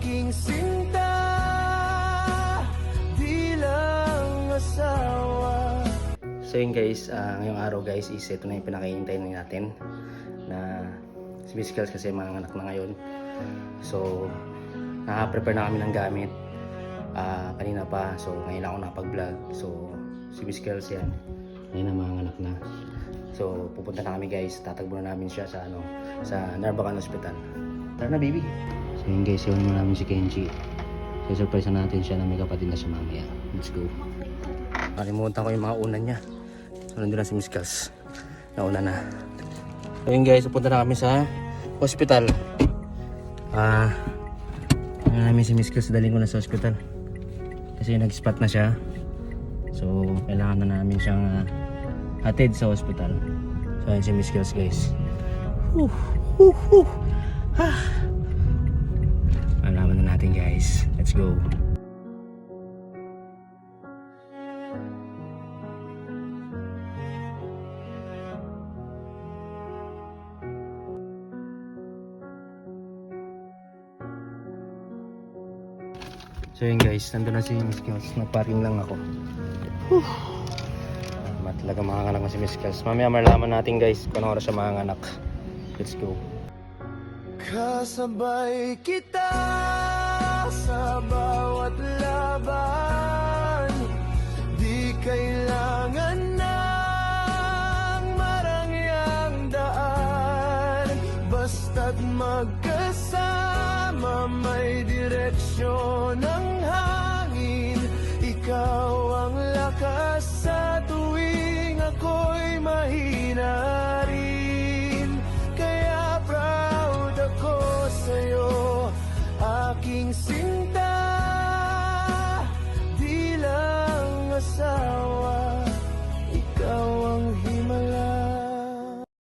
aking sinta bilang asawa. So yun guys, ah, ngayong araw guys is ito na yung pinakahihintay na natin na si Miss Kels kasi mga anak na ngayon. So, naka-prepare na kami ng gamit. Ah, kanina pa, so ngayon ako nakapag-vlog. So, si Miss Kels yan. Ngayon na mga anak na. So, pupunta na kami guys. Tatagbo na namin siya sa ano, sa Narbacan Hospital. Tara na baby. So yun guys, yun mo namin si Kenji. So, surprise na natin siya na may kapatid na siya mamaya. Let's go. Kalimutan ko yung mga unan niya. So, nandun na si Miss Kels. Nauna na. So, yun guys, pupunta na kami sa hospital. Ah, ano namin si Miss Kels, daling ko na sa hospital. Kasi nag-spot na siya. So, kailangan na namin siyang ah, hatid sa hospital. So, yun si Miss Kels guys. Whew, whew, whew. Ah. Malaman na natin guys. Let's go. So yun guys, nandun na si Miss Kels. Nagparking lang ako. Ah, talaga mga anak na si Miss Kels. Mamaya malaman natin guys kung oras siya mga anak. Let's go. Kasabay kita Basta't magkasama may direksyon ng hangin. Ikaw ang lakas sa tuwing ako'y mahina rin. Kaya proud ako sa'yo Aking sing